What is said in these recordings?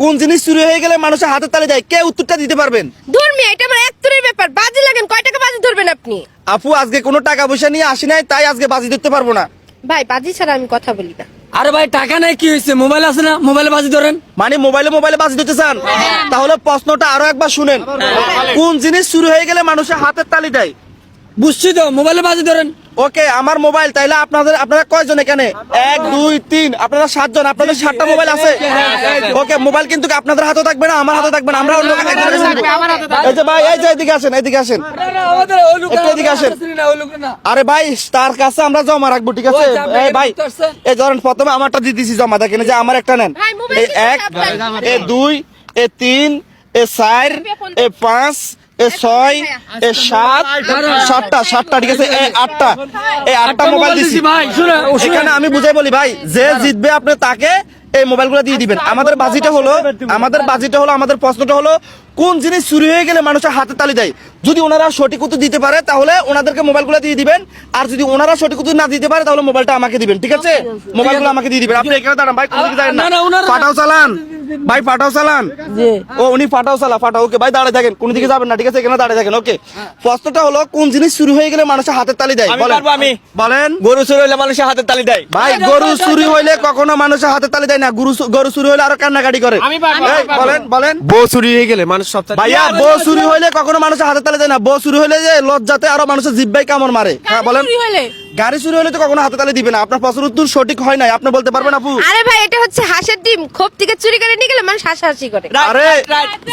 কোন জিনিস চুরি হয়ে গেলে মানুষের হাতে তালে যায়? কে উত্তরটা দিতে পারবেন? ধর্মী এটা আমার একতরের ব্যাপার। বাজি লাগেন কয় টাকা বাজি ধরবেন আপনি? আপু আজকে কোনো টাকা পয়সা নিয়ে আসি নাই তাই আজকে বাজি ধরতে পারব না। ভাই বাজি ছাড়া আমি কথা বলি না। আরে ভাই টাকা নাই কি হয়েছে? মোবাইল আছে না? মোবাইলে বাজি ধরেন। মানে মোবাইলে মোবাইলে বাজি ধরতে চান? তাহলে প্রশ্নটা আরও একবার শুনেন। কোন জিনিস চুরি হয়ে গেলে মানুষের হাতের তালি দেয়? বুঝছি তো মোবাইলে বাজি ধরেন। ওকে আমার মোবাইল তাইলে আপনাদের আপনারা কয়জন এখানে? এক দুই তিন আপনারা সাতজন আপনাদের সাতটা মোবাইল আছে। ওকে মোবাইল কিন্তু আপনাদের হাতে থাকবে না আমার হাতে থাকবে না আমরা অন্য এই যে ভাই এই যে এদিকে আসেন এদিকে আসেন। আমাদের ওই লোক একটু এদিকে আসেন। আরে ভাই তার কাছে আমরা জমা রাখব ঠিক আছে? এই ভাই এই ধরেন প্রথমে আমারটা দিয়ে দিছি জমা দেখেন যে আমার একটা নেন। এই এক এ দুই এ তিন এ চার এ পাঁচ এ ছয় এ সাত সাতটা সাতটা ঠিক আছে এ আটটা এই আটটা মোবাইল দিছি। সেখানে আমি বুঝাই বলি ভাই যে জিতবে আপনি তাকে এই মোবাইলগুলো দিয়ে দিবেন। আমাদের বাজিটা হলো আমাদের বাজিটা হলো আমাদের প্রশ্নটা হলো কোন জিনিস চুরি হয়ে গেলে মানুষের হাতে তালি দেয়? যদি ওনারা সঠিক উত্তর দিতে পারে তাহলে ওনাদেরকে মোবাইল মোবাইলগুলো দিয়ে দিবেন। আর যদি ওনারা সঠিক উত্তর না দিতে পারে তাহলে মোবাইলটা আমাকে দিবেন ঠিক আছে? মোবাইলগুলো আমাকে দিয়ে দিবেন। আপনি এখানে দাঁড়ান ভাই কোন দিকে দাঁড়ান না, না, না ওনারা- পাঠাও চালান। ভাই চালান। ও উনি চালা পাঠাও। ওকে ভাই দাঁড়িয়ে থাকেন। কোন দিকে যাবেন না ঠিক আছে? এখানে দাঁড়িয়ে থাকেন ওকে। প্রশ্নটা হলো কোন জিনিস চুরি হয়ে গেলে মানুষের হাতের তালি দেয়? আমি বলেন। আমি। বলেন। গরু চুরি হইলে মানুষের হাতে তালি দেয়। ভাই গরু চুরি হইলে কখনো মানুষের হাতে তালি দেয় না। গরু গরু চুরি হইলে আরও কান্নাকাটি করে। বলেন বলেন। বউ চুরি হয়ে গেলে মানুষ সব ভাইয়া বউ চুরি হইলে কখনো মানুষের হাতে তালি দেয় না। বউ চুরি হইলে যে লজ্জাতে আরও মানুষের জিব্বাই কামড় মারে। হ্যাঁ বলেন। হলে গাড়ি চুরি হলে তো কখনো হাতে তালি দিবে না। আপনার প্রশ্নের উত্তর সঠিক হয় নাই। আপনি বলতে পারবেন আপু। আরে ভাই এটা হচ্ছে হাঁসের ডিম। খোপ থেকে চুরি করে নিয়ে গেলে মানুষ হাসাহাসি করে। আরে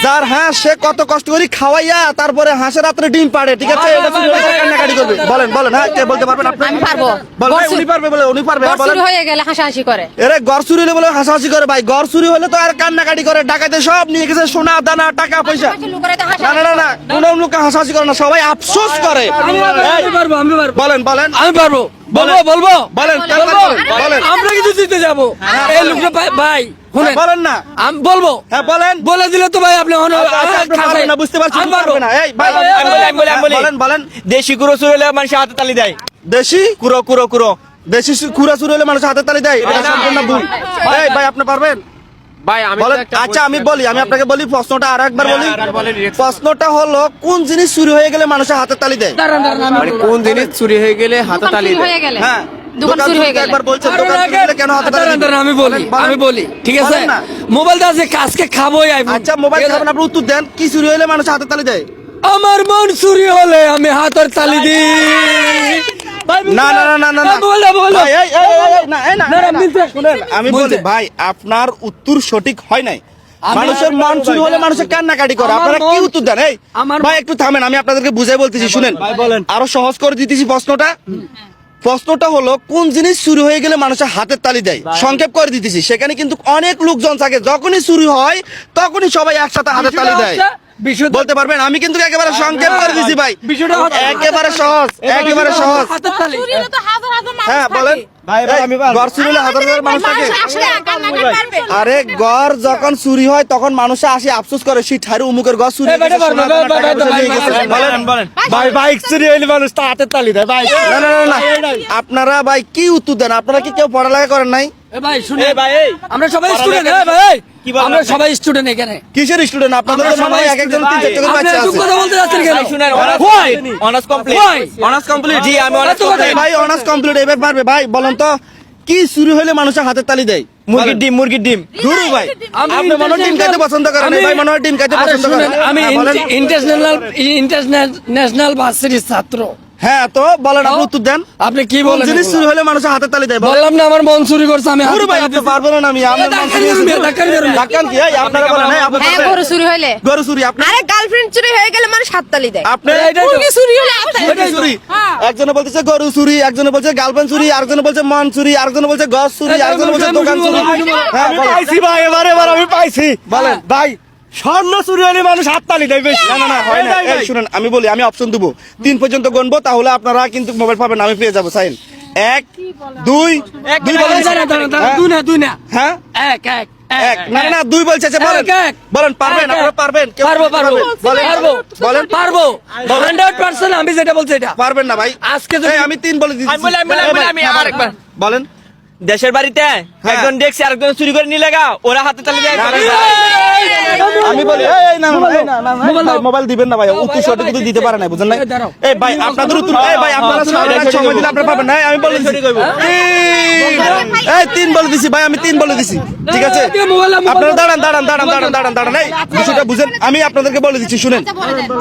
যার হ্যাঁ সে কত কষ্ট করে খাওয়াইয়া তারপরে হাঁসের রাত্রে ডিম পাড়ে ঠিক আছে? এটা চুরি হলে কান্নাকাটি করবে। বলেন বলেন হ্যাঁ কে বলতে পারবেন আপনি? আমি পারব। বলেন গড় উনি পারবে বলে উনি পারবে। বলেন চুরি হয়ে গেলে হাসাহাসি করে। এরে ঘর চুরি হলে বলে হাসাহাসি করে ভাই। ঘর চুরি হলে তো আর কান্নাকাটি করে। ডাকাতে সব নিয়ে গেছে সোনা দানা টাকা পয়সা। না হাসাহাসি না না না কোন লোক হাসাহাসি করে না। সবাই আফসোস করে। আমি পারব আমি পারব। বলেন বলেন। আমি পারব। বলব বলব? বলেন বলেন। আমরা কিন্তু জিতে যাব। এই লোকটা ভাই- ভাই বলেন না। আমি বলব। হ্যাঁ বলেন। বলে দিলে তো ভাই আপনি আচ্ছা, আচ্ছা, না, বুঝতে পারছি, আমি আপনি পারব। পারবেন না। এই, ভাই, আমি বলি, আমি বলি, বলেন বলেন। দেশি কুরো চুরি হলে মানুষ হাতে তালি দেয়। দেশি? কুরো কুরো কুরো দেশি কুড়া চুরি হলে মানুষ হাতে তালি দেয়। এটা সম্পূর্ণ ভুল। ভাই ভাই আপনি পারবেন? আচ্ছা আমি বলি আমি আপনাকে বলি প্রশ্নটা আর একবার বলি। প্রশ্নটা হলো কোন জিনিস চুরি হয়ে গেলে মানুষের হাতে তালি দেয়? মানে কোন জিনিস চুরি হয়ে গেলে হাতে তালি দেয়? হ্যাঁ হয়ে আমি বলি। আমি বলি ঠিক আছে? মোবাইলটা আছে আজকে খাবোই আইবো। আচ্ছা মোবাইল আছে? খাবেন আপনি উত্তর দেন কি চুরি হলে মানুষ হাতে তালি দেয়? আমার মন চুরি হলে আমি হাতের তালি দিই। না না না না না আমি বলছে। বলি ভাই আপনার উত্তর সঠিক হয় নাই। মানুষের মন চুরি হলে মানুষের কান্নাকাটি করে। আপনারা কি উত্তর দেন? এই ভাই একটু থামেন আমি আপনাদেরকে বুঝাই বলতেছি শুনেন। আরও সহজ করে দিতেছি প্রশ্নটা। প্রশ্নটা হলো কোন জিনিস চুরি হয়ে গেলে মানুষের হাতের তালি দেয়? সংক্ষেপ করে দিতেছি। সেখানে কিন্তু অনেক লোকজন থাকে যখনই চুরি হয় তখনই সবাই একসাথে হাতের তালি দেয়। বলতে পারবেন আমি কিন্তু একেবারে সংক্ষেপ করে দিছি ভাই। একেবারে সহজ একেবারে সহজ। হাতের তালি চুরি হলে তো হাজার হাজার মানুষ হ্যাঁ বলেন। চুরি হলে হাজার হাজার মানুষ থাকে। আরে গড় যখন চুরি হয় তখন মানুষে আসি আফসোস করে সেই ঠারু উমুকের গড় চুরি ভাই, বাইক চুরি হইলে মানুষ তো হাতে তালি দেয় ভাই। না না না, না আপনারা ভাই কি উত্তর দেন? আপনারা কি কেউ পড়ালেখা করেন নাই? ভাই শুনে ভাই, আমরা সবাই স্টুডেন্ট ভাই আমরা সবাই স্টুডেন্ট এখানে। কিসের স্টুডেন্ট আপনাদের আমরা তো সবাই এক একজন তিন চারটে করে বাচ্চা আছে। কথা বলতে যাচ্ছেন কেন? ভাই শুনেন অনার্স কমপ্লিট অনার্স কমপ্লিট জি আমি অনার্স কমপ্লিট ভাই অনার্স কমপ্লিট এবার পারবে। ভাই বলেন তো কি চুরি হলে মানুষের হাতের তালি দেয়? মুরগির ডিম মুরগির ডিম। ধুরু ভাই। আপনি মনে হয় ডিম খাইতে পছন্দ করেন আমি- ভাই মনে হয় ডিম খাইতে পছন্দ করেন। আমি ইন্টারন্যাশনাল ইন্টারন্যাশনাল ন্যাশনাল ভার্সিটির ছাত্র। হ্যাঁ তো বলেন আপনি উত্তর দেন। আপনি কি বলেন? জিনিস? চুরি হলে মানুষের হাতের তালি দেয়? বললাম না আমার মন চুরি করছে আমি হাতে ভাই আপনি পারবেন না আমি আমার মন চুরি হয়েছে। ধাক্কা দিবেন। ধাক্কান কি? এই আপনারা বলেন এই আপনি হ্যাঁ গরু চুরি হইলে গরু চুরি আপনি আরে গার্লফ্রেন্ড চুরি হয়ে গেলে মানুষ হাততালি দেয়। আপনি এটাই চুরি হলে চুরি। হ্যাঁ। একজনে বলতেছে গরু চুরি একজনে বলছে গার্লফ্রেন্ড চুরি আরেকজনে বলছে মন চুরি আরেকজনে বলছে গছ চুরি আরেকজনে বলছে দোকান চুরি। হ্যাঁ আমি পাইছি ভাই এবার এবার আমি পাইছি। বলেন। ভাই স্বর্ণ চুরি হলে মানুষ হাত তালি দেয় বেশি। না না না হয় না। এই শুনেন আমি বলি আমি অপশন দেবো। তিন পর্যন্ত গণবো তাহলে আপনারা কিন্তু মোবাইল পাবেন আমি পেয়ে যাব সাইন। এক দুই দুই বলেন। হ্যাঁ? দুই না দুই না। হ্যাঁ? এক এক এক না না, দুই বলছে আচ্ছা, বলেন। বলেন পারবেন। আপনারা পারবেন। কেউ পারব পারব। বলেন। পারব বলেন। পারব। হান্ড্রেড পার্সেন্ট আমি যেটা বলছি এটা। পারবেন না ভাই। আজকে যদি- আমি তিন বলে দিচ্ছি। আমি বলি, আমি বলি, আমি আরেকবার। বলেন। দেশের বাড়িতে একজন দেখছি আরেকজন চুরি করে নিয়ে লাগা ওরা হাতে তালি দেয় না, না, না। আমি বলি এই, এই, না, মোবাইল দিবেন না ভাই উত্তর সঠিক কিন্তু দিতে পারে না না? এই, ভাই আপনাদের উত্তর এই ভাই আপনারা সময় দিলে আপনারা পাবেন না? আমি বলে দিছি। তিন। এই তিন বলে দিছি ভাই আমি তিন বলে দিছি। ঠিক আছে? আপনারা দাঁড়ান দাঁড়ান দাঁড়ান দাঁড়ান দাঁড়ান দাঁড়ান। এই বিষয়টা বুঝেন আমি আপনাদেরকে বলে দিচ্ছি শুনেন।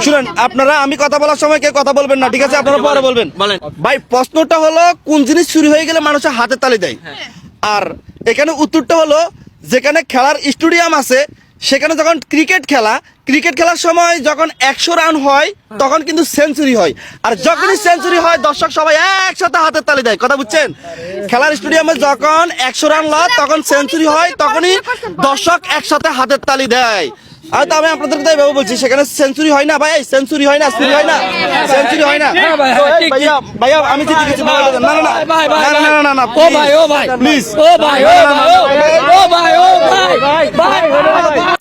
শুনেন আপনারা আমি কথা বলার সময় কে কথা বলবেন না ঠিক আছে? আপনারা পরে বলবেন। ভাই প্রশ্নটা হলো কোন জিনিস চুরি হয়ে গেলে মানুষের হাতে তালি দেয়? আর এখানে উত্তরটা হলো যেখানে খেলার স্টেডিয়াম আছে সেখানে যখন ক্রিকেট খেলা ক্রিকেট খেলার সময় যখন একশো রান হয় তখন কিন্তু সেঞ্চুরি হয়। আর যখনই সেঞ্চুরি হয় দর্শক সবাই একসাথে হাতের তালি দেয়। কথা বুঝছেন? খেলার স্টেডিয়ামে যখন একশো রান লয় তখন সেঞ্চুরি হয় তখনই দর্শক একসাথে হাতের তালি দেয়। আর তো আমি আপনাদের তাই ভেবে বলছি সেখানে সেঞ্চুরি হয় না ভাই সেঞ্চুরি হয় না সেঞ্চুরি হয় না সেঞ্চুরি হয় না হ্যাঁ ভাই, তো হ্যাঁ, ঠিক, ভাইয়া আমি জিতে গেছি না না না না না না না ও ভাই ও ভাই প্লিজ ও ভাই ও ভাই ও ভাই ও ভাই ভাই